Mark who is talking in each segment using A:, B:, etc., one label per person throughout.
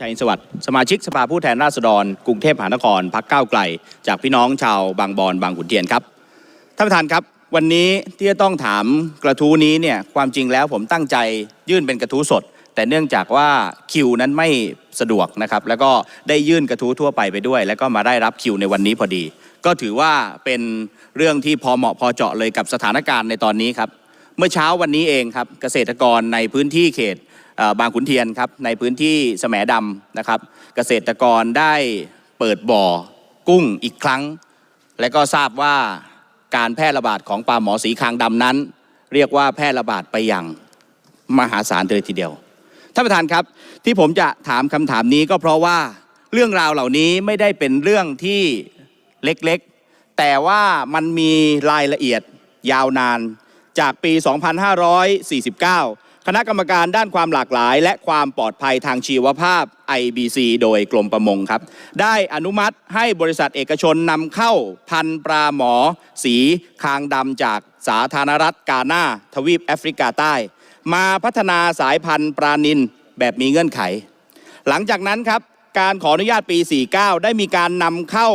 A: ชัยสวัสดิ์สมาชิกสภาผู้แทนราษฎรกรุงเทพมหานครพักก้าวไกล จากพี่น้องชาวบางบอนบางขุนเทียนครับท่านประธานครับ วันนี้ที่จะต้องถามกระทู้นี้เนี่ยความจริงแล้วผมตั้งใจยื่นเป็นกระทู้สด แต่เนื่องจากว่าคิวนั้นไม่สะดวกนะครับแล้วก็ได้ยื่นกระทู้ทั่วไปไปด้วย แล้วก็มาได้รับคิวในวันนี้พอดี ก็ถือว่าเป็นเรื่องที่พอเหมาะพอเจาะเลยกับสถานการณ์ในตอนนี้ครับเมื่อเช้าวันนี้เองครับเกษตรกรในพื้นที่เขต บางขุนเทียนครับในพื้นที่แสมดำนะครับ เกษตรกรได้เปิดบ่อกุ้งอีกครั้ง และก็ทราบว่าการแพร่ระบาดของปลาหมอสีคางดำนั้น เรียกว่าแพร่ระบาดไปอย่างมหาศาลเลยทีเดียวท่านประธานครับที่ผมจะถามคำถามนี้ก็เพราะว่าเรื่องราวเหล่านี้ไม่ได้เป็นเรื่องที่เล็กๆ แต่ว่ามันมีรายละเอียดยาวนานจากปี 2549 คณะกรรมการด้านความหลากหลาย และความปลอดภัยทางชีวภาพ IBC โดยกรมประมงครับ ได้อนุมัติให้บริษัทเอกชนนำเข้าพันธุ์ปลาหมอ สีคางดำจากสาธารณรัฐกาหน้าทวีปแอฟริกาใต้ มาพัฒนาสายพันธุ์ปลานินแบบมีเงื่อนไข หลังจากนั้นครับ การขออนุญาตปี 49 ได้มีการนำเข้า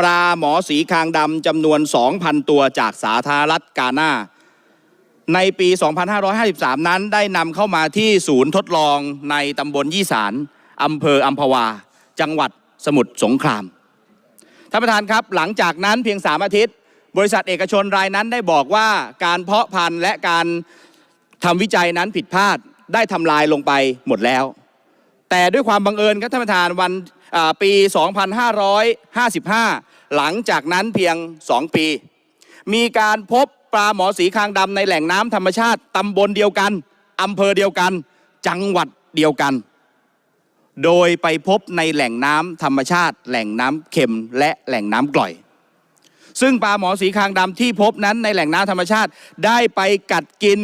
A: ปลาหมอสีคางดำจำนวน 2,000 ตัวจากสาธารณรัฐกาหน้า ในปี 2553 นั้นได้นำเข้ามาที่ศูนย์ทดลองในตำบลยี่สารอำเภออัมพวา จังหวัดสมุทรสงคราม ท่านประธานครับ หลังจากนั้นเพียง 3 อาทิตย์ บริษัทเอกชนรายนั้นได้บอกว่าการเพาะพันธุ์และการทำวิจัยนั้นผิดพลาดได้ทำลายลงไปหมดแล้ว แต่ด้วยความบังเอิญครับท่านประธานวันปี 2555 หลังจากนั้นเพียง 2 ปี มีการพบ ปลาหมอสีคางดำในแหล่งน้ำธรรมชาติตำบลเดียวกันอำเภอเดียวกัน จังหวัดเดียวกัน โดยไปพบในแหล่งน้ำธรรมชาติ แหล่งน้ำเค็มและแหล่งน้ำกร่อย ซึ่งปลาหมอสีคางดำที่พบนั้นในแหล่งน้ำธรรมชาติได้ไปกัดกิน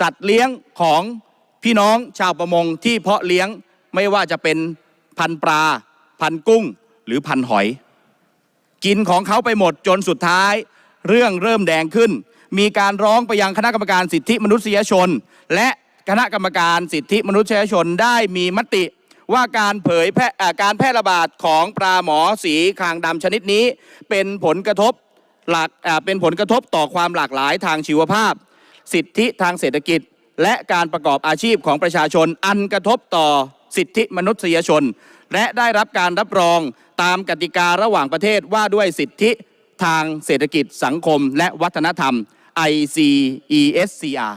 A: สัตว์เลี้ยงของพี่น้องชาวประมงที่เพาะเลี้ยงไม่ว่าจะเป็นพันปลา พันกุ้ง หรือพันหอย กินของเขาไปหมดจนสุดท้าย เรื่องเริ่มแดงขึ้น มีการร้องไปยังคณะกรรมการสิทธิมนุษยชน และคณะกรรมการสิทธิมนุษยชนได้มีมติว่าการเผยแพร่การแพร่ระบาดของปลาหมอสีคางดำชนิดนี้ เป็นผลกระทบหลักเป็นผลกระทบต่อความหลากหลายทางชีวภาพ สิทธิทางเศรษฐกิจ และการประกอบอาชีพของประชาชน อันกระทบต่อสิทธิมนุษยชน และได้รับการรับรองตามกติการะหว่างประเทศว่าด้วยสิทธิทางเศรษฐกิจสังคมและวัฒนธรรม ICESCR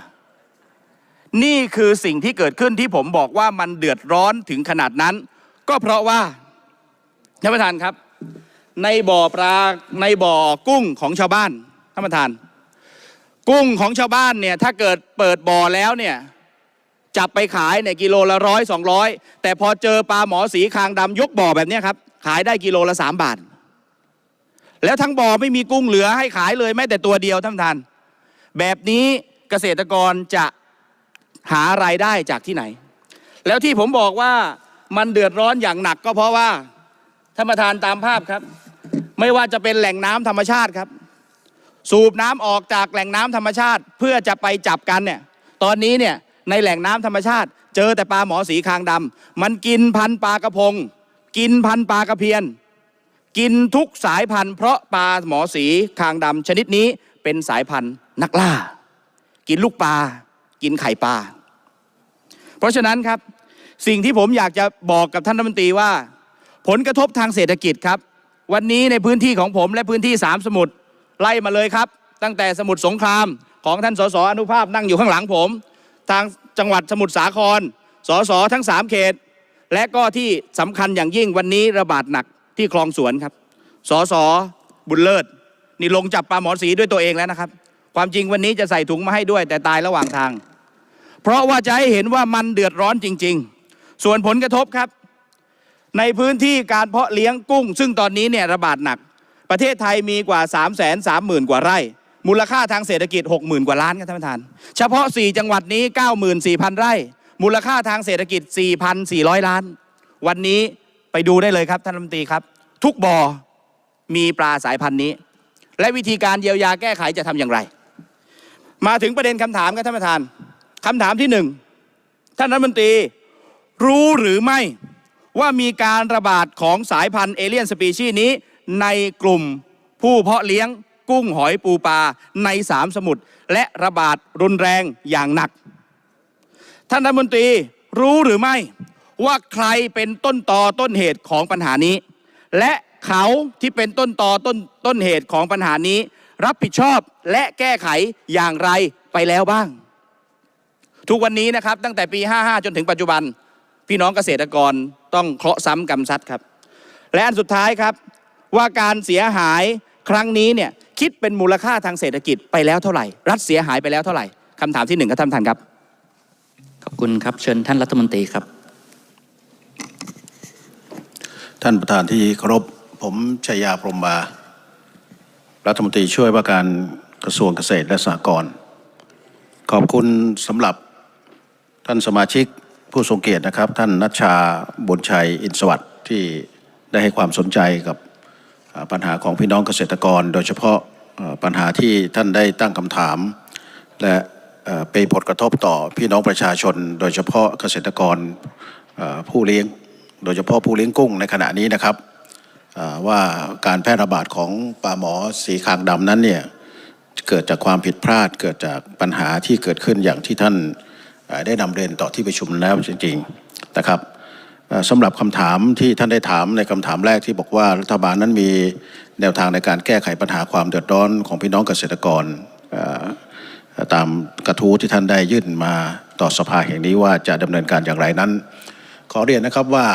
A: นี่คือสิ่งที่เกิดขึ้นที่ผมบอกว่ามันเดือดร้อนถึงขนาดนั้น ก็เพราะว่าท่านประธานครับ ในบ่อปลาในบ่อกุ้งของชาวบ้านท่านประธาน กุ้งของชาวบ้านเนี่ยถ้าเกิดเปิดบ่อแล้วเนี่ยจับไปขายเนี่ยกิโลละร้อยสองร้อยแต่พอเจอปลาหมอสีคางดำยกบ่อแบบนี้ครับ ขายได้กิโลละสามบาท แล้วทั้งบ่อไม่มีกุ้งเหลือให้ขายเลยแม้แต่ตัวเดียวท่านประธาน แบบนี้เกษตรกรจะหารายได้จากที่ไหน แล้วที่ผมบอกว่ามันเดือดร้อนอย่างหนักก็เพราะว่าท่านประธานตามภาพครับ ไม่ว่าจะเป็นแหล่งน้ำธรรมชาติครับ สูบน้ำออกจากแหล่งน้ำธรรมชาติ เพื่อจะไปจับกันเนี่ยตอนนี้เนี่ยในแหล่งน้ำธรรมชาติ เจอแต่ปลาหมอสีคางดำมันกินพันปลากระพง กินพันปลากระเพียน กินทุกสายพันธุ์เพราะปลาหมอสีคางดำชนิดนี้เป็นสายพันธุ์ นักล่า กินลูกปลา กินไข่ปลา เพราะฉะนั้นครับสิ่งที่ผมอยากจะบอกกับท่านรัฐมนตรีว่า ผลกระทบทางเศรษฐกิจครับ วันนี้ในพื้นที่ของผมและพื้นที่สามสมุทรไล่มาเลยครับ ตั้งแต่สมุทรสงครามของท่านสสอนุภาพนั่งอยู่ข้างหลังผม ทางจังหวัดสมุทรสาครสสทั้งสามเขต และก็ที่สำคัญอย่างยิ่งวันนี้ระบาดหนักที่คลองสวนครับสสบุญเลิศนี่ลงจับปลาหมอสีด้วยตัวเองแล้วนะครับ ความจริงวันนี้จะใส่ถุงมาให้ด้วย แต่ตายระหว่างทาง เพราะว่าจะให้เห็นว่ามันเดือดร้อนจริง ๆ ส่วนผลกระทบครับ ในพื้นที่การเพาะเลี้ยงกุ้ง ซึ่งตอนนี้เนี่ยระบาดหนัก ประเทศไทยมีกว่า 3 3 0 0 0 0 กว่าไร่ มูลค่าทางเศรษฐกิจ 60,000 กว่าล้านครับท่านประธาน เฉพาะ 4 จังหวัดนี้ 94,000 ไร่ มูลค่าทางเศรษฐกิจ 4,400 ล้าน วันนี้ไปดูได้เลยครับท่านรัฐมนตรีครับ ทุกบ่อมีปลาสายพันธุ์นี้ และวิธีการเยียวยาแก้ไขจะทำอย่างไร มาถึงประเด็นคำถามครับท่านประธานคำถามที่หนึ่งท่านรัฐมนตรีรู้หรือไม่ว่ามีการระบาดของสายพันธุ์เอเลียนสปีชีส์นี้ ในกลุ่มผู้เพาะเลี้ยงกุ้งหอยปูปลาในสามสมุทรและระบาดรุนแรงอย่างหนัก ท่านรัฐมนตรีรู้หรือไม่ว่าใครเป็นต้นตอต้นเหตุของปัญหานี้ และเขาที่เป็นต้นตอต้นต้นเหตุของปัญหานี้ รับผิดชอบและแก้ไขอย่างไรไปแล้วบ้าง ทุกวันนี้นะครับตั้งแต่ปี 55 จนถึงปัจจุบัน พี่น้องเกษตรกรต้องเคราะห์ซ้ำกรรมซัดครับ และอันสุดท้ายครับว่าการเสียหายครั้งนี้เนี่ยคิดเป็นมูลค่าทางเศรษฐกิจไปแล้วเท่าไหร่ รัฐเสียหายไปแล้วเท่าไหร่คำถามที่หนึ่งครับท่านประธานครับ
B: ขอบคุณครับเชิญท่านรัฐมนตรีครับ
C: ท่านประธานที่เคารพผมชัยยาพรหมมา รัฐมนตรีช่วยว่าการกระทรวงเกษตรและสหกรณ์ขอบคุณสำหรับท่านสมาชิกผู้ทรงเกียรตินะครับ ท่านนัชชาบุญชัยอินสวัสดิ์ที่ได้ให้ความสนใจกับปัญหาของพี่น้องเกษตรกร โดยเฉพาะปัญหาที่ท่านได้ตั้งคำถาม และเป็นผลกระทบต่อพี่น้องประชาชน โดยเฉพาะเกษตรกรผู้เลี้ยง โดยเฉพาะผู้เลี้ยงกุ้งในขณะนี้นะครับ ว่าการแพร่ระบาดของปลาหมอสีคางดำนั้นเนี่ยเกิดจากความผิดพลาดเกิดจากปัญหาที่เกิดขึ้นอย่างที่ท่านได้นำเรียนต่อที่ประชุมแล้วจริงๆนะครับสำหรับคำถามที่ท่านได้ถามในคำถามแรกที่บอกว่ารัฐบาลนั้นมีแนวทางในการแก้ไขปัญหาความเดือดร้อนของพี่น้องเกษตรกรตามกระทู้ที่ท่านได้ยื่นมาต่อสภาแห่งนี้ว่าจะดำเนินการอย่างไรนั้น ขอเรียนนะครับว่า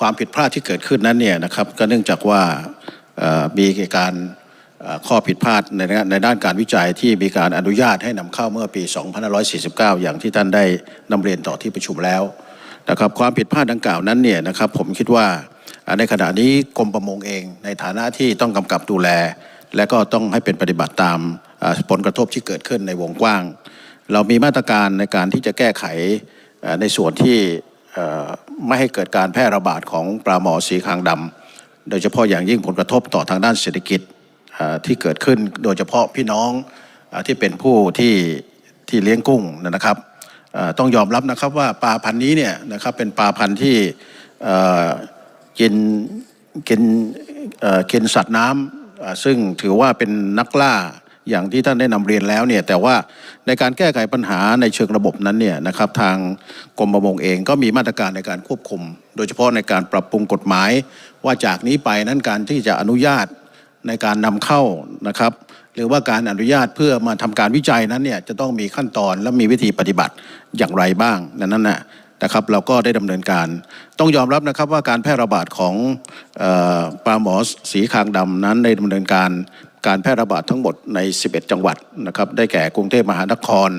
C: ความผิดพลาดที่เกิดขึ้นนั้นเนี่ยนะครับก็เนื่องจากว่ามีการข้อผิดพลาดในในด้านการวิจัยที่มีการอนุญาตให้นำเข้าเมื่อปี 2549 อย่างที่ท่านได้นำเรียนต่อที่ประชุมแล้วนะครับความผิดพลาดดังกล่าวนั้นเนี่ยนะครับผมคิดว่าในขณะนี้กรมประมงเอง ในฐานะที่ต้องกำกับดูแล และก็ต้องให้เป็นปฏิบัติตามผลกระทบที่เกิดขึ้นในวงกว้าง เรามีมาตรการในการที่จะแก้ไขในส่วนที่ ไม่ให้เกิดการแพร่ระบาดของปลาหมอสีคางดำโดยเฉพาะอย่างยิ่งผลกระทบต่อทางด้านเศรษฐกิจที่เกิดขึ้นโดยเฉพาะพี่น้องอที่เป็นผู้ที่ที่เลี้ยงกุ้งนะครับต้องยอมรับนะครับว่าปลาพันธุ์นี้เนี่ยนะครับเป็นปลาพันธุ์ที่กินกินกินสัตว์น้ำซึ่งถือว่าเป็นนักล่า อย่างที่ท่านได้นำเรียนแล้วเนี่ยแต่ว่าในการแก้ไขปัญหาในเชิงระบบนั้นเนี่ยนะครับทางกรมประมงเองก็มีมาตรการในการควบคุม โดยเฉพาะในการปรับปรุงกฎหมาย ว่าจากนี้ไปนั้นการที่จะอนุญาตในการนำเข้านะครับ หรือว่าการอนุญาตเพื่อมาทำการวิจัยนั้นเนี่ยจะต้องมีขั้นตอนและมีวิธีปฏิบัติอย่างไรบ้างนั้นน่ะนะครับเราก็ได้ดำเนินการ ต้องยอมรับนะครับว่าการแพร่ระบาดของออปลาหมอสีคางดำนั้นได้ดำเนินการ การแพร่ระบาดทั้งหมดใน 11 จังหวัดนะครับได้แก่กรุงเทพมหานคร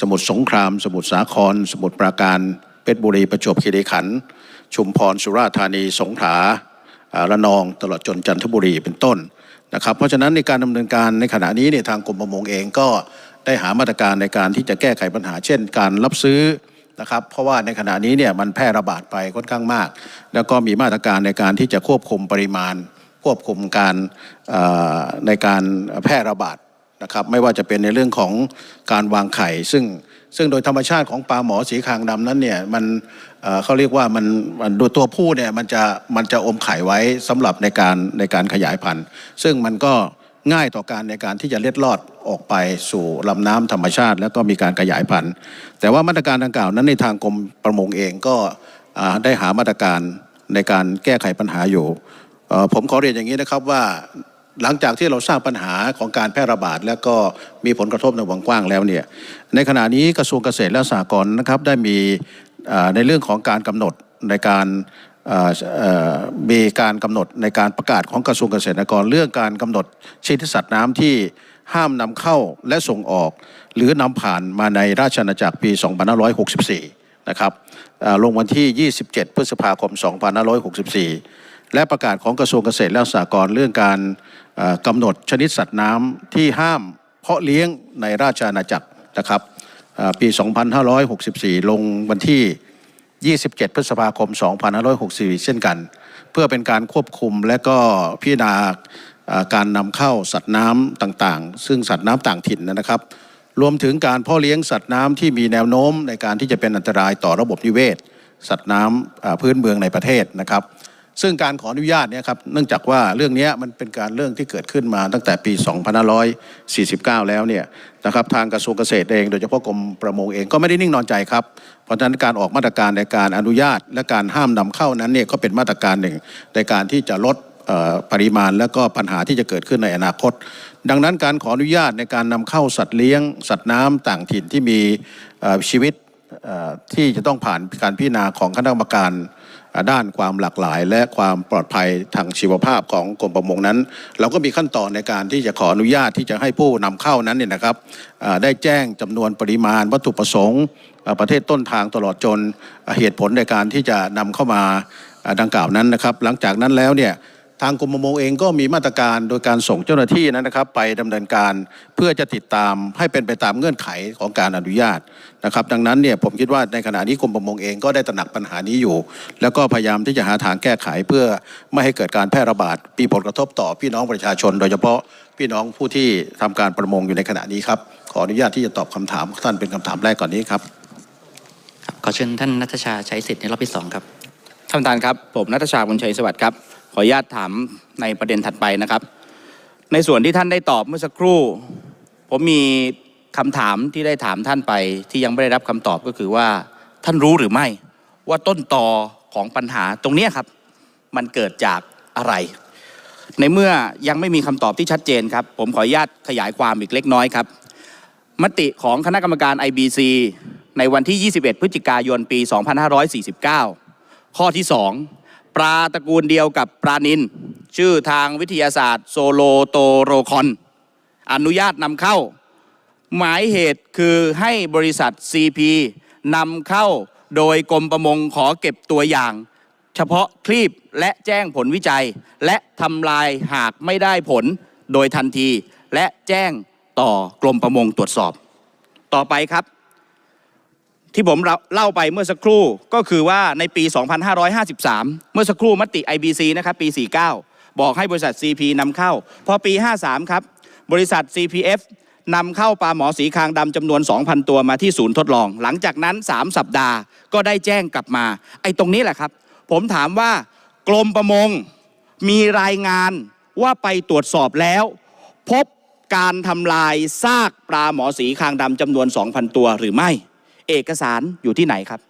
C: สมุทรสงคราม สมุทรสาคร สมุทรปราการเพชรบุรีประจวบคีรีขันธ์ชุมพรสุราษฎร์ธานีสงขลาระนองตลอดจนจันทบุรีเป็นต้นนะครับเพราะฉะนั้นในการดำเนินการในขณะนี้เนี่ยทางกรมประมงเองก็ได้หามาตรการในการที่จะแก้ไขปัญหา เช่น การรับซื้อนะครับเพราะว่าในขณะนี้เนี่ยมันแพร่ระบาดไปค่อนข้างมาก แล้วก็มีมาตรการในการที่จะควบคุมปริมาณ ควบคุมการในการแพร่ระบาดนะครับไม่ว่าจะเป็นในเรื่องของการวางไข่ ซึ่งซึ่งโดยธรรมชาติของปลาหมอสีคางดำนั้นเนี่ยมันเเขาเรียกว่ามันมันโดยตัวผู้เนี่ยมันจะมันจะอมไข่ไว้สำหรับในการในการขยายพันธุ์ ซึ่งมันก็ง่ายต่อการในการที่จะเล็ดลอดออกไปสู่ลำน้ำธรรมชาติ แล้วก็มีการขยายพันธุ์ แต่ว่ามาตรการดังกล่าวนั้นในทางกรมประมงเองก็ได้หามาตรการในการแก้ไขปัญหาอยู่ ผมขอเรียนอย่างนี้นะครับว่าหลังจากที่เราสร้างปัญหาของการแพร่ระบาด แล้วก็มีผลกระทบในวงกว้างแล้วเนี่ยในขณะนี้กระทรวงเกษตรและสหกรณ์นะครับได้มีในเรื่องของการกำหนดในการมีการกำหนดในการประกาศของกระทรวงเกษตรกรเรื่องการกำหนดชนิดสัตว์น้ำที่ห้ามนำเข้าและส่งออก หรือนำผ่านมาในราชอาณาจักรปี 2564 นะครับลงวันที่ 27 พฤษภาคม 2564 และประกาศของกระทรวงเกษตรและสหกรณ์เรื่องการกำหนดชนิดสัตว์น้ำที่ห้ามเพาะเลี้ยงในราชอาณาจักรนะครับเอ่อปี 2564 ลงวันที่ 27 พฤษภาคม 2564 เช่นกัน เพื่อเป็นการควบคุมและก็พิจารณาการนำเข้าสัตว์น้ำต่างๆ ซึ่งสัตว์น้ำต่างถิ่นนะครับ รวมถึงการเพ่อเลี้ยงสัตว์น้ำที่มีแนวโน้มในการที่จะเป็นอันตรายต่อระบบนิเวศ สัตว์น้ำอ่าพื้นเมืองในประเทศนะครับ ซึ่งการขออนุญาตเนี่ยครับเนื่องจากว่าเรื่องนี้มันเป็นการเรื่องที่เกิดขึ้นมาตั้งแต่ปี 2549 แล้วเนี่ยนะครับทางกระทรวงเกษตรเอง โดยเฉพาะกรมประมงเองก็ไม่ได้นิ่งนอนใจครับ เพราะฉะนั้นการออกมาตรการในการอนุญาต และการห้ามนำเข้านั้นเนี่ยก็เป็นมาตรการหนึ่งในการที่จะลดปริมาณและก็ปัญหาที่จะเกิดขึ้นในอนาคต ดังนั้นการขออนุญาตในการนำเข้าสัตว์เลี้ยง สัตว์น้ำต่างถิ่นที่มีชีวิตที่จะต้องผ่านการพิจารณาของคณะกรรมการ ด้านความหลากหลาย และความปลอดภัยทางชีวภาพของกรมประมงนั้น เราก็มีขั้นตอนในการที่จะขออนุญาตที่จะให้ผู้นำเข้านั้นเนี่ยนะครับได้แจ้งจำนวนปริมาณวัตถุประสงค์ ประเทศต้นทางตลอดจนเหตุผลในการที่จะนำเข้ามาดังกล่าวนั้นนะครับ หลังจากนั้นแล้วเนี่ย ทางกรมประมงเองก็มีมาตรการโดยการส่งเจ้าหน้าที่นั้นนะครับ ไปดำเนินการเพื่อจะติดตามให้เป็นไปตามเงื่อนไขของการอนุญาตนะครับ ดังนั้นเนี่ยผมคิดว่าในขณะนี้กรมประมงเองก็ได้ตระหนักปัญหานี้อยู่ แล้วก็พยายามที่จะหาทางแก้ไขเพื่อไม่ให้เกิดการแพร่ระบาดมีผลกระทบต่อพี่น้องประชาชน โดยเฉพาะพี่น้องผู้ที่ทำการประมงอยู่ในขณะนี้ครับขออนุญาตที่จะตอบคำถามท่านเป็นคำถามแรกก่อนนี้ครับ
B: ครับขอเชิญท่านนัทชาใช้สิทธิ์ในรอบที่สองครับ
A: ท่านประธานครับ ผมนัทชาบุญชัยสวัสดิ์ครับ ขออนุญาตถามในประเด็นถัดไปนะครับ ในส่วนที่ท่านได้ตอบเมื่อสักครู่ ผมมีคำถามที่ได้ถามท่านไปที่ยังไม่ได้รับคำตอบก็คือว่า ท่านรู้หรือไม่ว่าต้นตอของปัญหาตรงนี้ครับ มันเกิดจากอะไร ในเมื่อยังไม่มีคำตอบที่ชัดเจนครับ ผมขออนุญาตขยายความอีกเล็กน้อยครับ มติของคณะกรรมการ IBC ในวันที่ 21 พฤศจิกายน ปี 2549 ข้อที่ 2 ปลาตระกูลเดียวกับปลานิน ชื่อทางวิทยาศาสตร์โซโลโตโรคอน อนุญาตนำเข้า หมายเหตุคือให้บริษัท CP นำเข้าโดยกรมประมงขอเก็บตัวอย่าง เฉพาะคลีบและแจ้งผลวิจัย และทำลายหากไม่ได้ผลโดยทันที และแจ้งต่อกรมประมงตรวจสอบ ต่อไปครับ ที่ผมเล่าไปเมื่อสักครู่ก็คือว่าในปี 2553 เมื่อสักครู่มติ IBC นะครับปี 49 บอกให้บริษัท CP นำเข้า พอปี 53 ครับ บริษัท CPF นำเข้าปลาหมอสีคางดำจำนวน 2,000 ตัวมาที่ศูนย์ทดลอง หลังจากนั้น 3 สัปดาห์ก็ได้แจ้งกลับมา ไอ้ตรงนี้แหละครับ ผมถามว่ากรมประมงมีรายงานว่าไปตรวจสอบแล้ว พบการทำลายซากปลาหมอสีคางดำจำนวน 2,000 ตัวหรือไม่ เอกสารอยู่ที่ไหนครับ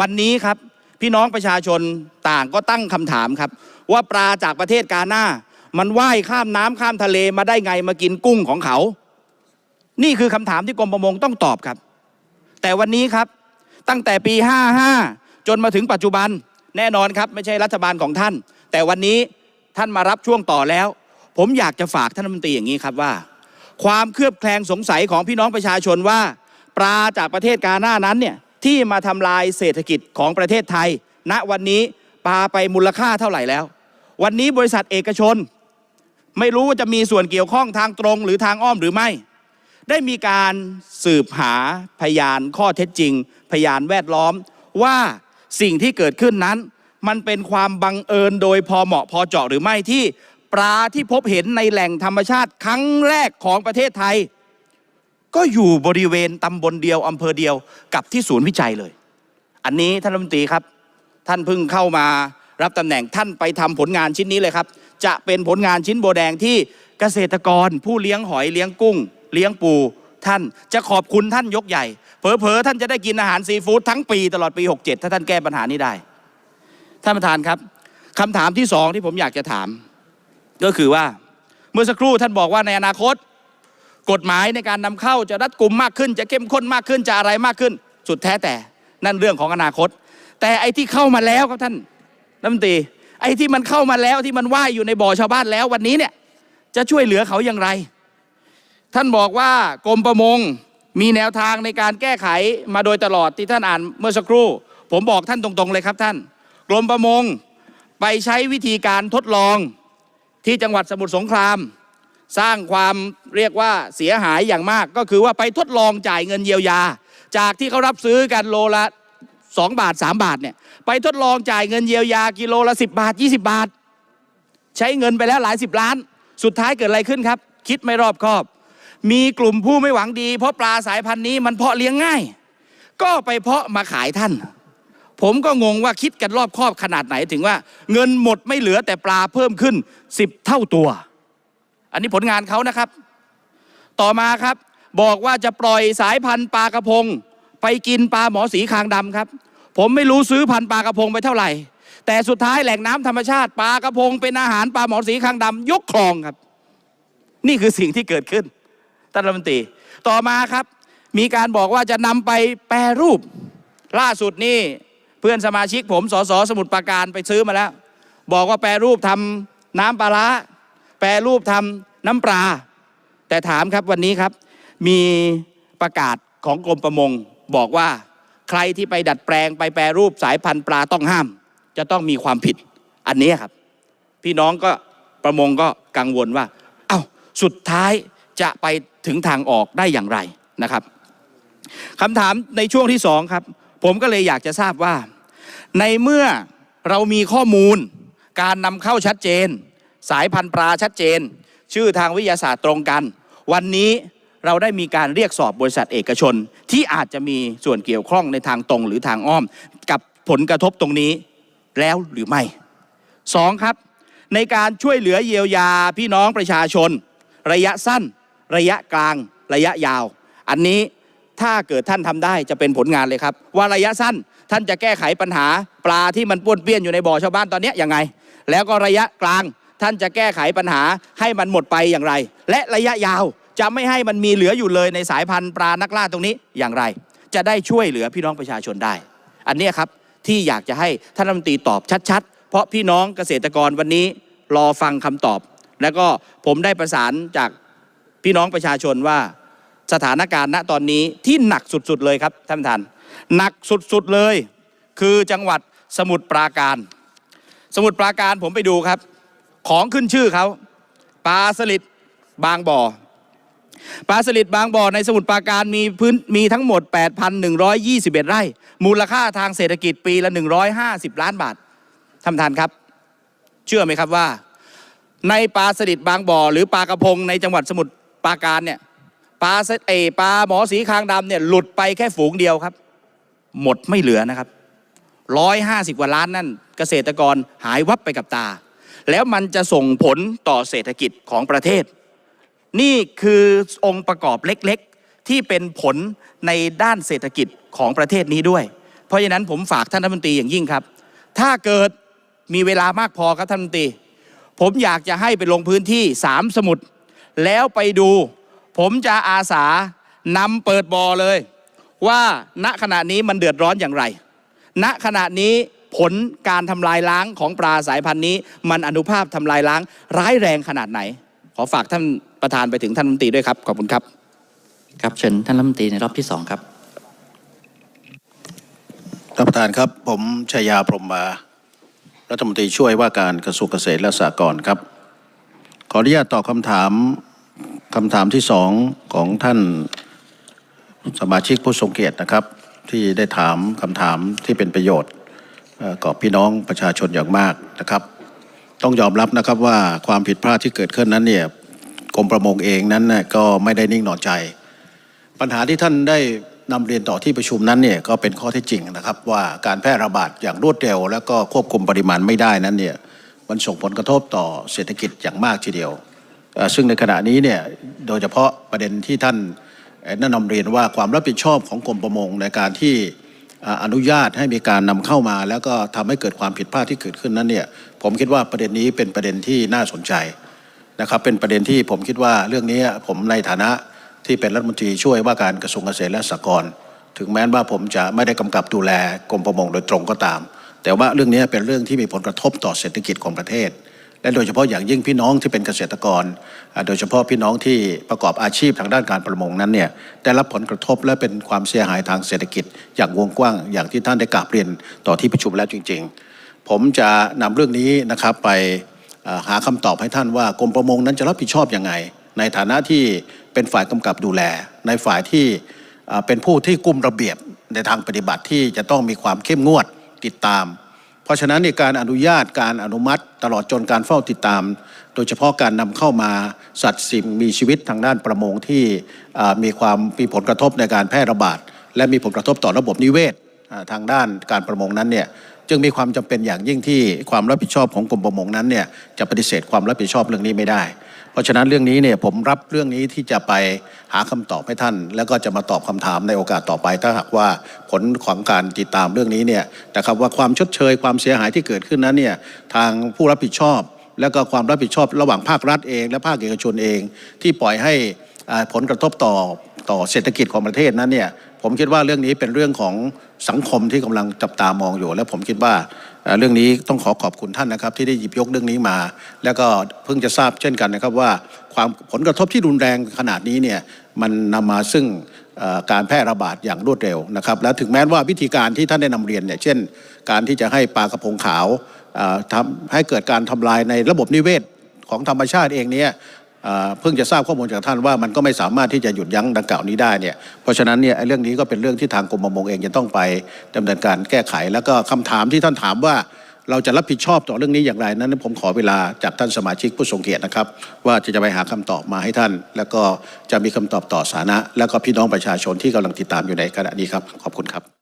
A: วันนี้ครับพี่น้องประชาชนต่างก็ตั้งคำถามครับ ว่าปลาจากประเทศกาหน้า มันว่ายข้ามน้ำข้ามทะเลมาได้ไงมากินกุ้งของเขา นี่คือคำถามที่กรมประมงต้องตอบครับ แต่วันนี้ครับตั้งแต่ปี 55 จนมาถึงปัจจุบันแน่นอนครับ ไม่ใช่รัฐบาลของท่าน แต่วันนี้ท่านมารับช่วงต่อแล้ว ผมอยากจะฝากท่านรัฐมนตรีอย่างนี้ครับว่า ความเคลือบแคลงสงสัยของพี่น้องประชาชนว่า ปลาจากประเทศกาหน้านั้นเนี่ยที่มาทำลายเศรษฐกิจของประเทศไทย ณวันนี้ปลาไปมูลค่าเท่าไหร่แล้ว วันนี้บริษัทเอกชน ไม่รู้ว่าจะมีส่วนเกี่ยวข้องทางตรงหรือทางอ้อมหรือไม่ ได้มีการสืบหาพยานข้อเท็จจริง พยานแวดล้อมว่าสิ่งที่เกิดขึ้นนั้น มันเป็นความบังเอิญโดยพอเหมาะพอเจาะหรือไม่ที่ปลาที่พบเห็นในแหล่งธรรมชาติครั้งแรกของประเทศไทย ก็อยู่บริเวณตำบลเดียวอำเภอเดียวกับที่ศูนย์วิจัยเลย อันนี้ท่านรัฐมนตรีครับ ท่านเพิ่งเข้ามารับตำแหน่งท่านไปทำผลงานชิ้นนี้เลยครับ จะเป็นผลงานชิ้นโบแดงที่เกษตรกร ผู้เลี้ยงหอยเลี้ยงกุ้ง เลี้ยงปู ท่านจะขอบคุณท่านยกใหญ่ เผลอๆท่านจะได้กินอาหารซีฟู้ดทั้งปีตลอดปี 67 ถ้าท่านแก้ปัญหานี้ได้ ท่านประธานครับคำถามที่สองที่ผมอยากจะถาม ก็คือว่าเมื่อสักครู่ท่านบอกว่าในอนาคต กฎหมายในการนำเข้าจะรัดกุมมากขึ้น จะเข้มข้นมากขึ้นจะอะไรมากขึ้น สุดแท้แต่นั่นเรื่องของอนาคต แต่ไอ้ที่เข้ามาแล้วครับท่านรัฐมนตรีไอ้ที่มันเข้ามาแล้วที่มันว่ายอยู่ในบ่อชาวบ้านแล้ววันนี้เนี่ยจะช่วยเหลือเขาอย่างไร ท่านบอกว่ากรมประมงมีแนวทางในการแก้ไขมาโดยตลอดที่ท่านอ่านเมื่อสักครู่ ผมบอกท่านตรงๆเลยครับท่าน กรมประมงไปใช้วิธีการทดลองที่จังหวัดสมุทรสงคราม สร้างความเรียกว่าเสียหายอย่างมาก ก็คือว่าไปทดลองจ่ายเงินเยียวยา จากที่เขารับซื้อกันโลละ 2 บาท 3 บาทเนี่ยไปทดลองจ่ายเงินเยียวยากิโลละ 10 บาท 20 บาท ใช้เงินไปแล้วหลายสิบล้าน สุดท้ายเกิดอะไรขึ้นครับ คิดไม่รอบคอบ มีกลุ่มผู้ไม่หวังดี เพราะปลาสายพันธุ์นี้มันเพาะเลี้ยงง่าย ก็ไปเพาะมาขายท่าน ผมก็งงว่าคิดกันรอบคอบขนาดไหนถึงว่า เงินหมดไม่เหลือแต่ปลาเพิ่มขึ้น 10 เท่าตัว อันนี้ผลงานเขานะครับ ต่อมาครับ บอกว่าจะปล่อยสายพันธุ์ปลากระพง ไปกินปลาหมอสีคางดำครับ ผมไม่รู้ซื้อพันธุ์ปลากระพงไปเท่าไหร่ แต่สุดท้ายแหล่งน้ำธรรมชาติปลากระพงเป็นอาหารปลาหมอสีคางดำยกคลองครับ นี่คือสิ่งที่เกิดขึ้นท่านรัฐมนตรี ต่อมาครับ มีการบอกว่าจะนำไปแปรรูป ล่าสุดนี่เพื่อนสมาชิกผมสสสมุทรปราการไปซื้อมาแล้ว บอกว่าแปรรูปทำน้ำปลาร้า แปรรูปทำน้ำปลา แต่ถามครับวันนี้ครับ มีประกาศของกรมประมงบอกว่าใครที่ไปดัดแปลงไปแปรรูปสายพันธุ์ปลาต้องห้าม จะต้องมีความผิดอันนี้ครับ พี่น้องก็ประมงก็กังวลว่า เอ้าสุดท้ายจะไปถึงทางออกได้อย่างไรนะครับคำถามในช่วงที่สองครับ ผมก็เลยอยากจะทราบว่า ในเมื่อเรามีข้อมูลการนำเข้าชัดเจน สายพันธุ์ปลาชัดเจน ชื่อทางวิทยาศาสตร์ตรงกัน วันนี้เราได้มีการเรียกสอบบริษัทเอกชน ที่อาจจะมีส่วนเกี่ยวข้องในทางตรงหรือทางอ้อม กับผลกระทบตรงนี้แล้วหรือไม่สองครับ ในการช่วยเหลือเยียวยาพี่น้องประชาชน ระยะสั้น ระยะกลาง ระยะยาว อันนี้ถ้าเกิดท่านทำได้จะเป็นผลงานเลยครับ ว่าระยะสั้นท่านจะแก้ไขปัญหาปลาที่มันป้วนเปี้ยนอยู่ในบ่อชาวบ้านตอนเนี้ยยังไง แล้วก็ระยะกลาง ท่านจะแก้ไขปัญหาให้มันหมดไปอย่างไร และระยะยาวจะไม่ให้มันมีเหลืออยู่เลยในสายพันธุ์ปลานักล่าตรงนี้อย่างไร จะได้ช่วยเหลือพี่น้องประชาชนได้ อันนี้ครับที่อยากจะให้ท่านรัฐมนตรีตอบชัด ๆ เพราะพี่น้องเกษตรกรวันนี้รอฟังคำตอบ แล้วก็ผมได้ประสานจากพี่น้องประชาชนว่าสถานการณ์ณตอนนี้ที่หนักสุดๆเลยครับท่านประธานหนักสุดๆเลย คือจังหวัดสมุทรปราการ สมุทรปราการผมไปดูครับ ของขึ้นชื่อเขาปลาสลิดบางบ่อปลาสลิดบางบ่อในสมุทรปราการมีพื้นมีทั้งหมด 8,121 ไร่ มูลค่าทางเศรษฐกิจปีละ 150 ล้านบาทท่านประธานครับ เชื่อไหมครับว่า ในปลาสลิดบางบ่อ หรือปลากระพงในจังหวัดสมุทรปราการเนี่ยปลาเออปลาหมอสีคางดำเนี่ยหลุดไปแค่ฝูงเดียวครับ หมดไม่เหลือนะครับร้อยห้าสิบกว่าล้านนั่นเกษตรกรหายวับไปกับตา แล้วมันจะส่งผลต่อเศรษฐกิจของประเทศ นี่คือองค์ประกอบเล็กๆ ที่เป็นผลในด้านเศรษฐกิจของประเทศนี้ด้วย เพราะฉะนั้นผมฝากท่านรัฐมนตรีอย่างยิ่งครับ ถ้าเกิดมีเวลามากพอครับท่านรัฐมนตรี ผมอยากจะให้ไปลงพื้นที่สามสมุทรแล้วไปดู ผมจะอาสานำเปิดบอเลย ว่าณขณะนี้มันเดือดร้อนอย่างไร ณขณะนี้ ผลการทำลายล้างของปลาสายพันธุ์นี้ มันอนุภาพทำลายล้างร้ายแรงขนาดไหน ขอฝากท่านประธานไปถึงท่านรัฐมนตรีด้วยครับขอบคุณครับ
B: ครับเชิญท่านรัฐมนตรีในรอบที่สองครับ
C: ท่านประธานครับ ผมชยาพรหมมารัฐมนตรีช่วยว่าการกระทรวงเกษตรและสหกรณ์ครับ ขออนุญาตตอบคำถามคำถามที่สองของท่านสมาชิกผู้ทรงเกียรตินะครับ ที่ได้ถามคำถามที่เป็นประโยชน์เอ่อ กับพี่น้องประชาชนอย่างมากนะครับ ต้องยอมรับนะครับว่าความผิดพลาดที่เกิดขึ้นนั้นเนี่ยกรมประมงเองนั้นก็ไม่ได้นิ่งนอนใจ ปัญหาที่ท่านได้นำเรียนต่อที่ประชุมนั้นเนี่ยก็เป็นข้อเท็จจริงนะครับ ว่าการแพร่ระบาดอย่างรวดเร็ว แล้วก็ควบคุมปริมาณไม่ได้นั้นเนี่ยมันส่งผลกระทบต่อเศรษฐกิจอย่างมากทีเดียว ซึ่งในขณะนี้เนี่ยโดยเฉพาะประเด็นที่ท่านเอ่อแนะนำเรียนว่าความรับผิดชอบของกรมประมงในการที่ อนุญาตให้มีการนำเข้ามา แล้วก็ทำให้เกิดความผิดพลาดที่เกิดขึ้นนั้นเนี่ยผมคิดว่าประเด็นนี้เป็นประเด็นที่น่าสนใจนะครับเป็นประเด็นที่ผมคิดว่าเรื่องนี้ผมในฐานะที่เป็นรัฐมนตรีช่วยว่าการกระทรวงเกษตรและสหกรณ์ถึงแม้ว่าผมจะไม่ได้กำกับดูแลกรมประมงโดยตรงก็ตาม แต่ว่าเรื่องนี้เป็นเรื่องที่มีผลกระทบต่อเศรษฐกิจของประเทศ และโดยเฉพาะอย่างยิ่งพี่น้องที่เป็นเกษตรกร โดยเฉพาะพี่น้องที่ประกอบอาชีพทางด้านการประมงนั้นเนี่ยได้รับผลกระทบและเป็นความเสียหายทางเศรษฐกิจ อย่างวงกว้างอย่างที่ท่านได้กราบเรียนต่อที่ประชุมแล้วจริง ๆ ผมจะนำเรื่องนี้นะครับไปหาคำตอบให้ท่านว่ากรมประมงนั้นจะรับผิดชอบยังไง ในฐานะที่เป็นฝ่ายกำกับดูแล ในฝ่ายที่เป็นผู้ที่กุมระเบียบในทางปฏิบัติที่จะต้องมีความเข้มงวดติดตาม เพราะฉะนั้นในการอนุญาตการอนุมัติตลอดจนการเฝ้าติดตาม โดยเฉพาะการนำเข้ามาสัตว์สิ่งมีชีวิตทางด้านประมงที่มีความมีผลกระทบในการแพร่ระบาด และมีผลกระทบต่อระบบนิเวศทางด้านการประมงนั้นเนี่ยจึงมีความจำเป็นอย่างยิ่งที่ความรับผิดชอบของกรมประมงนั้นเนี่ยจะปฏิเสธความรับผิดชอบเรื่องนี้ไม่ได้ เพราะฉะนั้นเรื่องนี้เนี่ยผมรับเรื่องนี้ที่จะไปหาคำตอบให้ท่าน แล้วก็จะมาตอบคำถามในโอกาสต่อไป ถ้าหากว่าผลของการติดตามเรื่องนี้เนี่ยนะครับว่าความชดเชยความเสียหายที่เกิดขึ้นนั้นเนี่ยทางผู้รับผิดชอบ แล้วก็ความรับผิดชอบระหว่างภาครัฐเอง และภาคเอกชนเอง ที่ปล่อยให้อ่าผลกระทบต่อต่อเศรษฐกิจของประเทศนั้นเนี่ยผมคิดว่าเรื่องนี้เป็นเรื่องของสังคมที่กำลังจับตามองอยู่ และผมคิดว่า เรื่องนี้ต้องขอขอบคุณท่านนะครับ ที่ได้หยิบยกเรื่องนี้มา แล้วก็เพิ่งจะทราบเช่นกันนะครับว่าความผลกระทบที่รุนแรงขนาดนี้เนี่ยมันนำมาซึ่งการแพร่ระบาดอย่างรวดเร็วนะครับ และถึงแม้ว่าวิธีการที่ท่านได้นำเรียนเนี่ยเช่น การที่จะให้ปลากระพงขาวอ่าทำให้เกิดการทำลายในระบบนิเวศของธรรมชาติเองเนี่ย เพิ่งจะทราบข้อมูลจากท่านว่ามันก็ไม่สามารถที่จะหยุดยั้งดังกล่าวนี้ได้เนี่ยเพราะฉะนั้นเนี่ยเรื่องนี้ก็เป็นเรื่องที่ทางกรมประมงเองจะต้องไปดำเนินการแก้ไข แล้วก็คำถามที่ท่านถามว่าเราจะรับผิดชอบต่อเรื่องนี้อย่างไรนั้น ผมขอเวลาจากท่านสมาชิกผู้ทรงเกียรตินะครับ ว่าจะจะไปหาคำตอบมาให้ท่าน แล้วก็จะมีคำตอบต่อสาธารณะ แล้วก็พี่น้องประชาชนที่กำลังติดตามอยู่ในขณะนี้ครับขอบคุณครับ